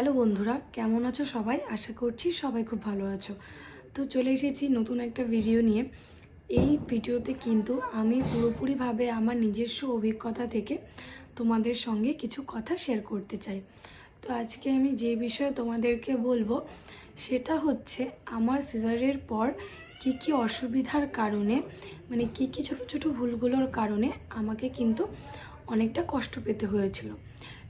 Hello বন্ধুরা, কেমন আছো সবাই? আশা করছি সবাই খুব ভালো আছো। তো চলে এসেছি নতুন একটা ভিডিও নিয়ে। এই ভিডিওতে কিন্তু আমি পুরোপুরিভাবে আমার নিজস্ব অভিজ্ঞতা থেকে তোমাদের সঙ্গে কিছু কথা শেয়ার করতে চাই। তো আজকে আমি যে বিষয়ে তোমাদেরকে বলব, সেটা হচ্ছে আমার সিজারের পর কি কি অসুবিধার কারণে মানে কি কি ছোট ছোট ভুলগুলোর কারণে আমাকে কিন্তু অনেকটা কষ্ট পেতে হয়েছিল।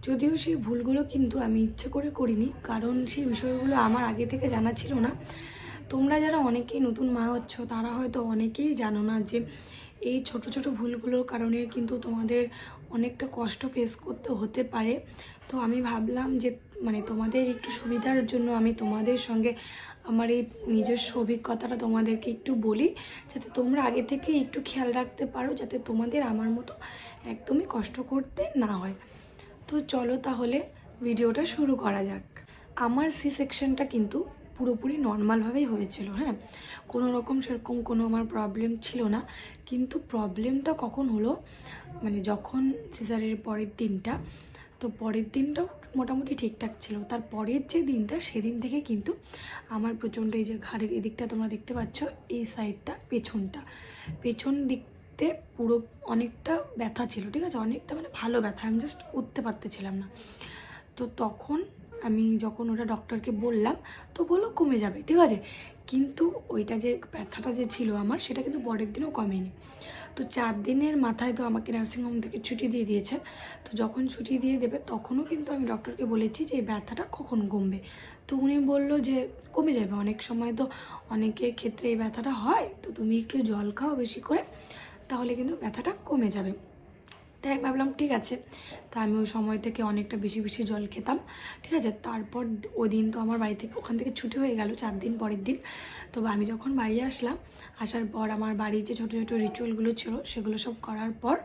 যদিও সেই ভুলগুলো কিন্তু আমি ইচ্ছে করে করিনি, কারণ সেই বিষয়গুলো আমার আগে থেকে জানা ছিল না। তোমরা যারা অনেকেই নতুন মা হচ্ছ, তারা হয়তো অনেকেই জানো না যে এই ছোট ছোট ভুলগুলোর কারণে কিন্তু তোমাদের অনেকটা কষ্ট ফেস করতে হতে পারে। তো আমি ভাবলাম যে মানে তোমাদের একটু সুবিধার জন্য আমি তোমাদের সঙ্গে আমার এই নিজস্ব অভিজ্ঞতাটা তোমাদেরকে একটু বলি, যাতে তোমরা আগে থেকে একটু খেয়াল রাখতে পারো, যাতে তোমাদের আমার মতো একদমই কষ্ট করতে না হয়। তো চলো তাহলে ভিডিওটা শুরু করা যাক। আমার সি সেকশনটা কিন্তু পুরোপুরি নর্মালভাবেই হয়েছিল হ্যাঁ? কোনো রকম সেরকম কোনো আমার প্রবলেম ছিল না। কিন্তু প্রবলেমটা কখন হলো? মানে যখন সিজারের পরের দিনটা, তো পরের দিনটাও মোটামুটি ঠিকঠাক ছিল। তার পরের যে দিনটা, সেদিন থেকে কিন্তু আমার প্রচণ্ড এই যে ঘাড়ের এদিকটা তোমরা দেখতে পাচ্ছ, এই সাইডটা পেছনটা। পেছন দিকতে পুরো অনেকটা ব্যথা ছিল, ঠিক আছে? অনেকটা মানে ভালো ব্যথা, আমি জাস্ট উঠতে পারতেছিলাম না। তো তখন আমি যখন ওটা ডক্টরকে বললাম, তো বলল কমে যাবে, ঠিক আছে? কিন্তু ওইটা যে ব্যথাটা যে ছিল আমার, সেটা কিন্তু পরের দিনও কমেনি। তো চার দিনের মাথায় তো আমাকে নার্সিংহোম থেকে ছুটি দিয়ে দিয়েছে। তো যখন ছুটি দিয়ে দেবে, তখনও কিন্তু আমি ডক্টরকে বলেছি যে, এই ব্যথাটা কখন কমবে? তো উনি বলল যে, কমে যাবে। অনেক সময় তো অনেকের ক্ষেত্রে এই ব্যথাটা হয়, তো তুমি একটু জল খাও বেশি করে। তাহলে কিন্তু ব্যথাটা কমে যাবে। তাই ভাবলাম, ঠিক আছে। তা আমি ওই সময় থেকে অনেকটা বেশি বেশি জল খেতাম, ঠিক আছে। তারপর দিন তো আমার বাড়ি থেকে, ওখান থেকে ছুটি হয়ে গেল চার দিন পরের দিন। তো আমি যখন বাড়ি আসলাম, আসার পর আমার বাড়ির যে ছোটো ছোটো রিচুয়ালগুলো ছিল, সেগুলো সব করার পর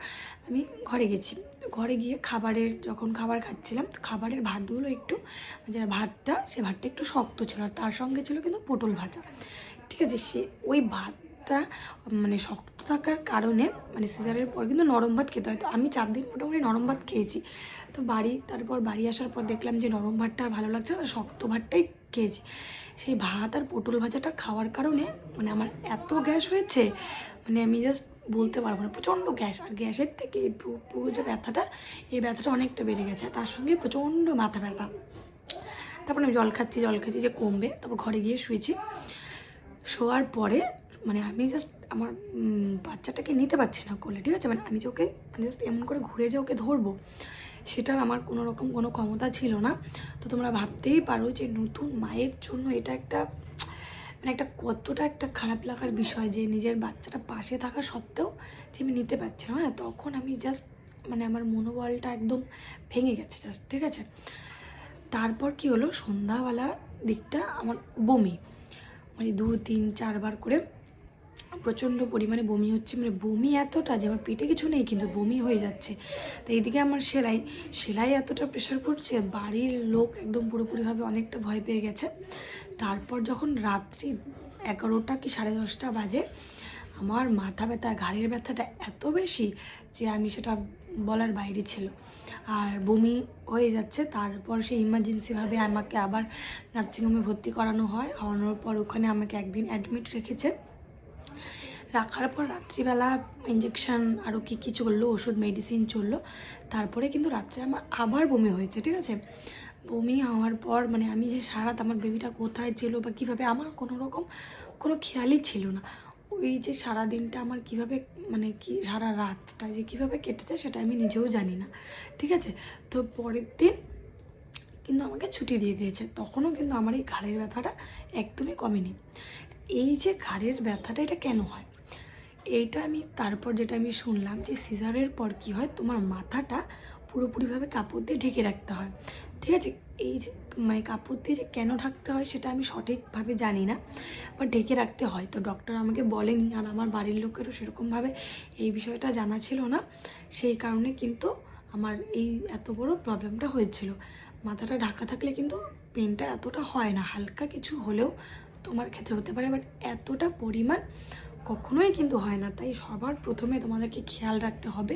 আমি ঘরে গেছি। ঘরে গিয়ে খাবারের, যখন খাবার খাচ্ছিলাম, তো খাবারের ভাতগুলো একটু যেটা ভাতটা, সে ভাতটা একটু শক্ত ছিল। আর তার সঙ্গে ছিল কিন্তু পটল ভাজা। ঠিক আছে, সে ওই ভাত ভাতটা মানে শক্ত থাকার কারণে মানে সিজারের পর কিন্তু নরম ভাত খেতে হয়। তো আমি চার দিন মোটামুটি নরম ভাত খেয়েছি। তো বাড়ি, তারপর বাড়ি আসার পর দেখলাম যে নরম ভাতটা আর ভালো লাগছে না শক্ত ভাতটাই খেয়েছি। সেই ভাত আর পটল ভাজাটা খাওয়ার কারণে মানে আমার এত গ্যাস হয়েছে মানে আমি জাস্ট বলতে পারব না, প্রচণ্ড গ্যাস। আর গ্যাসের থেকে পুরো যে ব্যথাটা, এই ব্যথাটা অনেকটা বেড়ে গেছে। তার সঙ্গে প্রচণ্ড মাথা ব্যথা। তারপর আমি জল খাচ্ছি জল খাচ্ছি যে কমবে। তারপর ঘরে গিয়ে শুয়েছি। শোয়ার পরে মানে আমি জাস্ট আমার বাচ্চাটাকে নিতে পারছি না কোলে, ঠিক আছে? মানে আমি যে ওকে মানে জাস্ট এমন করে ঘুরে যে ওকে ধরবো, সেটার আমার কোনো রকম কোনো ক্ষমতা ছিল না। তো তোমরা ভাবতেই পারো যে নতুন মায়ের জন্য এটা একটা মানে একটা কতটা একটা খারাপ লাগার বিষয় যে নিজের বাচ্চাটা পাশে থাকা সত্ত্বেও যে আমি নিতে পারছি না। হ্যাঁ তখন আমি জাস্ট মানে আমার মনোবলটা একদম ভেঙে গেছে জাস্ট ঠিক আছে? তারপর কি হলো? সন্ধ্যাবেলা দিকটা আমার বমি। মানে দু, তিন, চারবার করে প্রচণ্ড পরিমাণে বমি হচ্ছে। মানে বমি এতটা যে আমার পেটে কিছু নেই, কিন্তু বমি হয়ে যাচ্ছে। তো এইদিকে আমার সেলাই সেলাই এতটা প্রেশার পড়ছে বাড়ির লোক একদম পুরোপুরিভাবে অনেকটা ভয় পেয়ে গেছে। তারপর যখন রাত্রি এগারোটা কি সাড়ে দশটা বাজে, আমার মাথা ব্যথা, ঘাড়ের ব্যথাটা এত বেশি যে আমি সেটা বলার বাইরে ছিল। আর বমি হয়ে যাচ্ছে, তারপর সেই ইমার্জেন্সিভাবে আমাকে আবার নার্সিংহোমে ভর্তি করানো হয়। হওয়ানোর পর ওখানে আমাকে একদিন অ্যাডমিট রেখেছে। রাখার পর রাত্রিবেলা ইঞ্জেকশন আরও কী কী চলল, ওষুধ মেডিসিন চলল। তারপরে কিন্তু রাত্রে আমার আবার বমি হয়েছে, ঠিক আছে? বমি হওয়ার পর মানে আমি যে সারাত আমার বেবিটা কোথায় ছিল বা কীভাবে, আমার কোনো রকম কোনো খেয়ালই ছিল না। ওই যে সারা দিনটা আমার কীভাবে মানে কি সারা রাতটা যে কীভাবে কেটেছে সেটা আমি নিজেও জানি না, ঠিক আছে? তো পরের দিন কিন্তু আমাকে ছুটি দিয়ে দিয়েছে। তখনও কিন্তু আমার এই ঘাড়ের ব্যথাটা একদমই কমেনি। এই যে ঘাড়ের ব্যথাটা, এটা কেন হয়? এইটা আমি তারপর যেটা আমি শুনলাম যে সিজারের পর কি হয়? তোমার মাথাটা পুরোপুরিভাবে কাপড় দিয়ে ঢেকে রাখতে হয়। ঠিক আছে? এই যে মানে কাপড় দিয়ে যে কেন ঢাকতে হয় সেটা আমি সঠিকভাবে জানি না বা ঢেকে রাখতে হয়। তো ডক্টর আমাকে বলেনি, আর আমার বাড়ির লোকেরও সেরকমভাবে এই বিষয়টা জানা ছিল না। সেই কারণে কিন্তু আমার এই এত বড় প্রবলেমটা হয়েছিল। মাথাটা ঢাকা থাকলে কিন্তু পেনটা এতটা হয় না, হালকা কিছু হলেও তোমার ক্ষেত্রে হতে পারে বাট এতটা পরিমাণ কখনোই কিন্তু হয় না। তাই সবার প্রথমে তোমাদেরকে খেয়াল রাখতে হবে।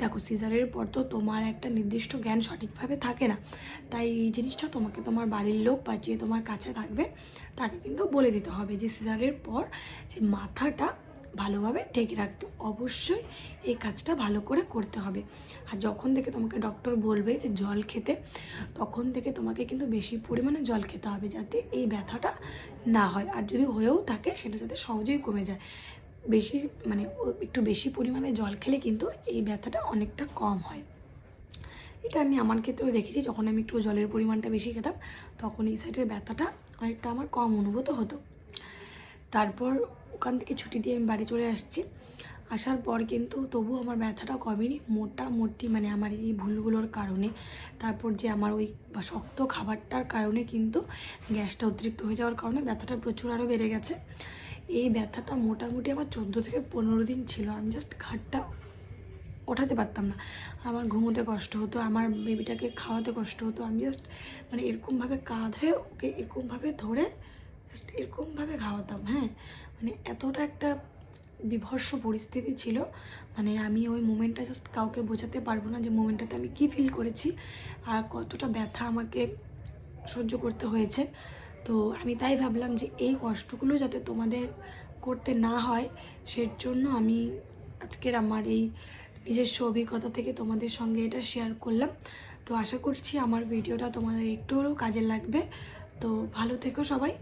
দেখো, সিজারের পর তো তোমার একটা নির্দিষ্ট জ্ঞান সঠিকভাবে থাকে না। তাই এই জিনিসটা তোমাকে তোমার বাড়ির লোক বা যে তোমার কাছে থাকবে, তাকে কিন্তু বলে দিতে হবে যে, সিজারের পর যে মাথাটা ভালোভাবে ঢেকে রাখতে অবশ্যই এই কাজটা ভালো করে করতে হবে। আর যখন থেকে তোমাকে ডক্টর বলবে যে জল খেতে, তখন থেকে তোমাকে কিন্তু বেশি পরিমাণে জল খেতে হবে যাতে এই ব্যথাটা না হয়। আর যদি হয়েও থাকে, সেটা যাতে সহজেই কমে যায়। বেশি মানে একটু বেশি পরিমাণে জল খেলে কিন্তু এই ব্যথাটা অনেকটা কম হয়। এটা আমি আমার ক্ষেত্রেও দেখেছি, যখন আমি একটু জলের পরিমাণটা বেশি খেতাম, তখন এই সাইডের ব্যথাটা অনেকটা আমার কম অনুভূত হতো। তারপর ওখান থেকে ছুটি দিয়ে আমি বাড়ি চলে আসছি। আসার পর কিন্তু তবু আমার ব্যথাটা কমেনি মোটামুটি মানে আমার এই ভুলগুলোর কারণে। তারপর যে আমার ওই শক্ত খাবারটার কারণে কিন্তু গ্যাসটা অতিরিক্ত হয়ে যাওয়ার কারণে ব্যথাটা প্রচুর আরও বেড়ে গেছে। এই ব্যথাটা মোটামুটি আমার চোদ্দ থেকে পনেরো দিন ছিল, আমি জাস্ট ঘাটটা ওঠাতে পারতাম না। আমার ঘুমোতে কষ্ট হতো, আমার বেবিটাকে খাওয়াতে কষ্ট হতো, আমি জাস্ট মানে এরকমভাবে কাঁধ হয়ে ওকে এরকমভাবে ধরে জাস্ট এরকমভাবে খাওয়াতাম হ্যাঁ। মানে এতটা একটা বিভর্ষ পরিস্থিতি ছিল মানে আমি ওই মোমেন্টটা জাস্ট কাউকে বোঝাতে পারব না যে মোমেন্টটাতে আমি কী ফিল করেছি আর কতটা ব্যথা আমাকে সহ্য করতে হয়েছে। তো আমি তাই ভাবলাম যে এই কষ্টগুলো যাতে তোমাদের করতে না হয় সের জন্য আমি আজকের আমার এই নিজস্ব অভিজ্ঞতা থেকে তোমাদের সঙ্গে এটা শেয়ার করলাম। তো আশা করছি আমার ভিডিওটা তোমাদের একটু কাজে লাগবে। তো ভালো থেকো সবাই,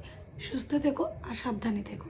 সুস্থ থেকো আর সাবধানে থেকো।